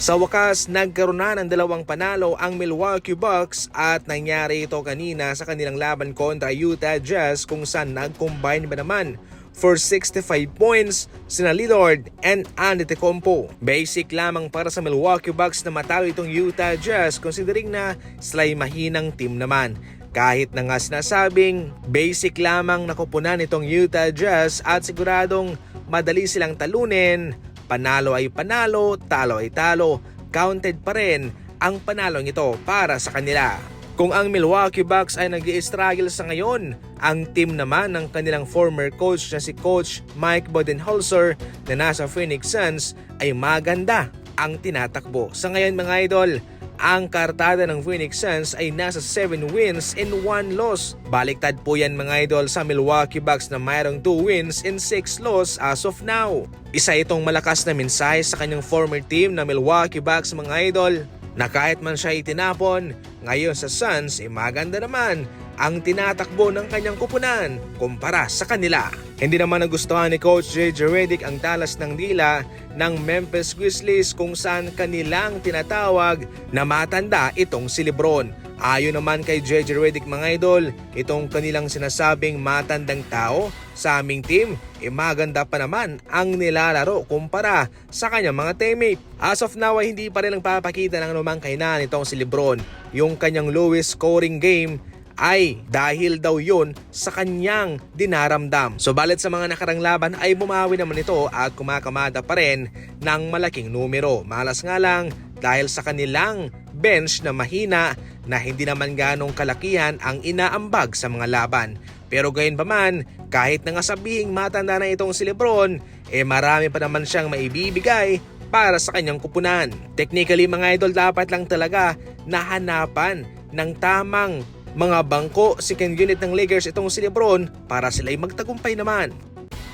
Sa wakas, nagkaroon na ng dalawang panalo ang Milwaukee Bucks at nangyari ito kanina sa kanilang laban kontra Utah Jazz kung saan nag-combine ba naman for 65 points sina Lillard and Antetokounmpo. Basic lamang para sa Milwaukee Bucks na matalo itong Utah Jazz considering na sila'y mahinang team naman. Kahit na nga sinasabing basic lamang nakupunan itong Utah Jazz at siguradong madali silang talunin, panalo ay panalo, talo ay talo, counted pa rin ang panalong ito para sa kanila. Kung ang Milwaukee Bucks ay nag struggle sa ngayon, ang team naman ng kanilang former coach na si Coach Mike Budenholzer na nasa Phoenix Suns ay maganda ang tinatakbo. Sa ngayon mga idol, ang kartada ng Phoenix Suns ay nasa 7 wins and 1 loss. Baliktad po yan mga idol sa Milwaukee Bucks na mayroong 2 wins and 6 loss as of now. Isa itong malakas na mensahe sa kanyang former team na Milwaukee Bucks mga idol na kahit man siya itinapon, ngayon sa Suns ay maganda naman ang tinatakbo ng kanyang kupunan kumpara sa kanila. Hindi naman nagustuhan ni Coach JJ Redick ang talas ng dila ng Memphis Grizzlies kung saan kanilang tinatawag na matanda itong si Lebron. Ayon naman kay JJ Redick mga idol, itong kanilang sinasabing matandang tao sa aming team, e maganda pa naman ang nilalaro kumpara sa kanyang mga teammate. As of now ay hindi pa rin nagpapakita ng anumang kainan itong si Lebron. Yung kanyang lowest scoring game ay dahil daw yun sa kanyang dinaramdam. So balit sa mga nakarang laban ay bumawi naman ito at kumakamada pa rin ng malaking numero. Malas nga lang dahil sa kanilang bench na mahina na hindi naman ganong kalakihan ang inaambag sa mga laban. Pero gayon pa man, kahit na nga sabihing matanda na itong si Lebron, eh marami pa naman siyang maibibigay para sa kanyang kupunan. Technically mga idol dapat lang talaga nahanapan ng tamang mga bangko second unit ng Lakers itong si Lebron para sila'y magtagumpay naman.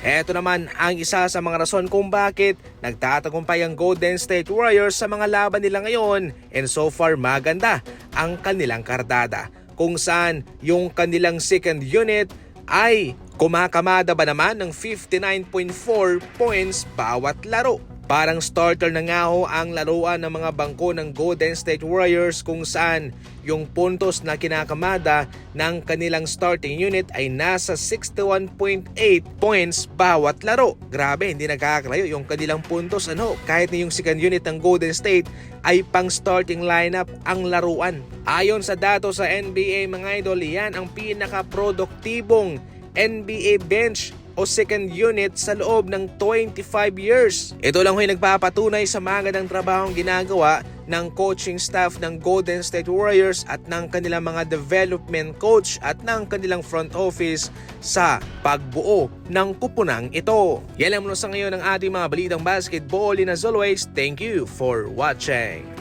Ito naman ang isa sa mga rason kung bakit nagtatagumpay ang Golden State Warriors sa mga laban nila ngayon and so far maganda ang kanilang kardada kung saan yung kanilang second unit ay kumakamada ba naman ng 59.4 points bawat laro. Parang starter na nga ho ang laruan ng mga bangko ng Golden State Warriors kung saan yung puntos na kinakamada ng kanilang starting unit ay nasa 61.8 points bawat laro. Grabe, hindi nagkakalayo yung kanilang puntos ano. Kahit na yung second unit ng Golden State ay pang starting lineup ang laruan. Ayon sa dato sa NBA mga idol, yan ang pinaka-produktibong NBA bench o second unit sa loob ng 25 years. Ito lang ho yung nagpapatunay sa magandang trabahong ginagawa ng coaching staff ng Golden State Warriors at ng kanilang mga development coach at ng kanilang front office sa pagbuo ng kupunang ito. Yan lang muna sa ngayon ang ating mga balitang basketball. And as always, thank you for watching.